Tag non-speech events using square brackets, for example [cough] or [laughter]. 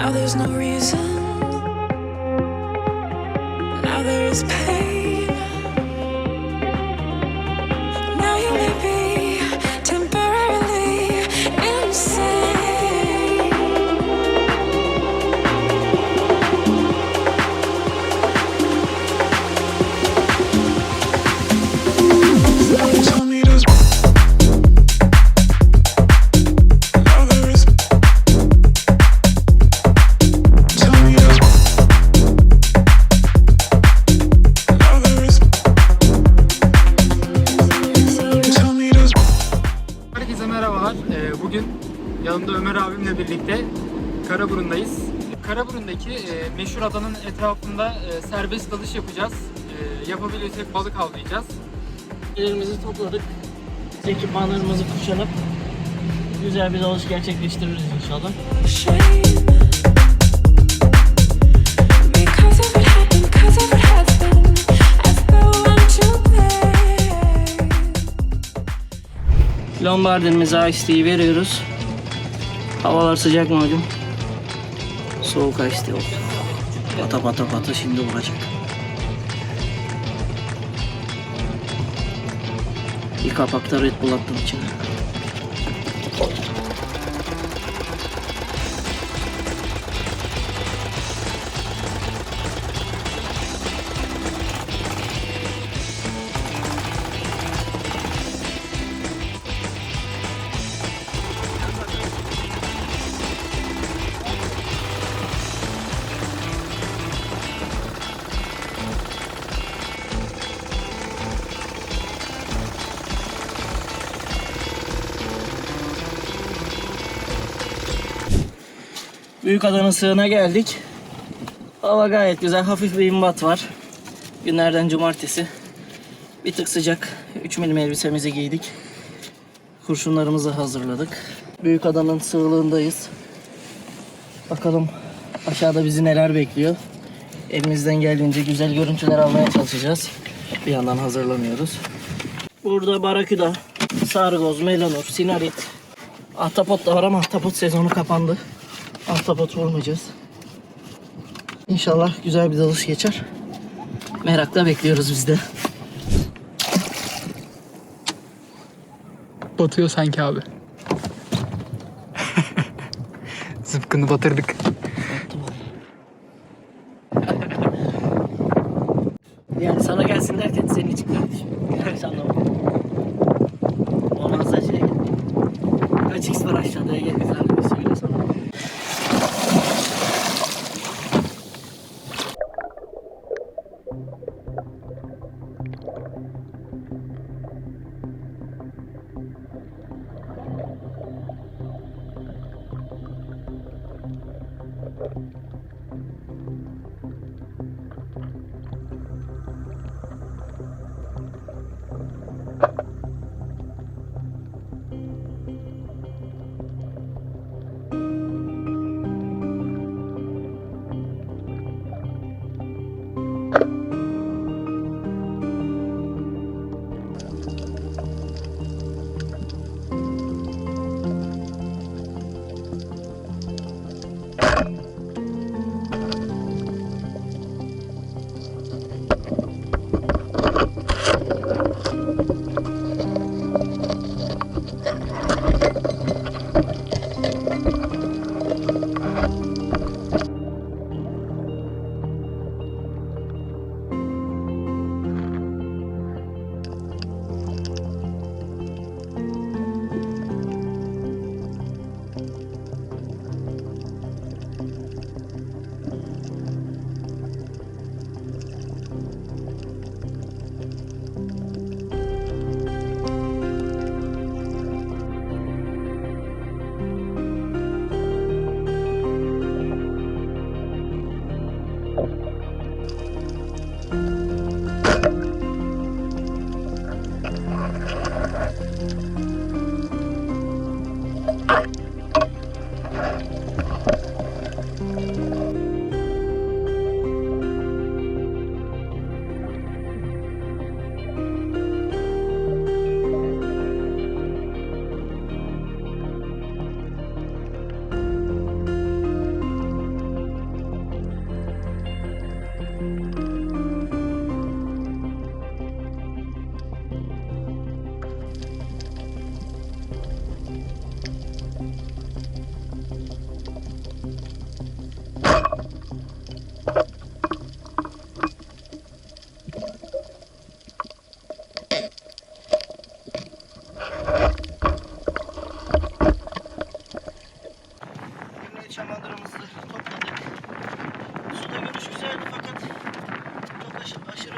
Now there's no reason. Now there is pain. Abimle birlikte Karaburun'dayız. Karaburun'daki e, meşhur adanın etrafında e, serbest dalış yapacağız. E, Yapabilirsek balık avlayacağız. Ellerimizi topladık. Ekipmanlarımızı kuşanıp güzel bir dalış gerçekleştiririz inşallah. Lombardinimize Ice veriyoruz. Havalar sıcak mı hocam? Soğuk Tea oldu. Pata pata pata şimdi vuracak. Bir kapakta Red Bull attım içine. Büyük adanın sığına geldik. Hava gayet güzel. Hafif bir imbat var. Günlerden cumartesi. Bir tık sıcak. 3 milim elbisemizi giydik. Kurşunlarımızı hazırladık. Büyük adanın sığlığındayız. Bakalım aşağıda bizi neler bekliyor. Elimizden geldiğince güzel görüntüler almaya çalışacağız. Bir yandan hazırlanıyoruz. Burada baraküda, sargoz, melanur, sinarit, ahtapot da var ama ahtapot sezonu kapandı. Ahtapot vurmayacağız. İnşallah güzel bir dalış geçer. Merakla bekliyoruz biz de. Batıyor sanki abi. [laughs] Zıpkını batırdık. Yani sana gelsin derken senin için kardeşim. Yanlış anlama. Olmazsa şey. Kaç x var aşağıya gel bize aşırı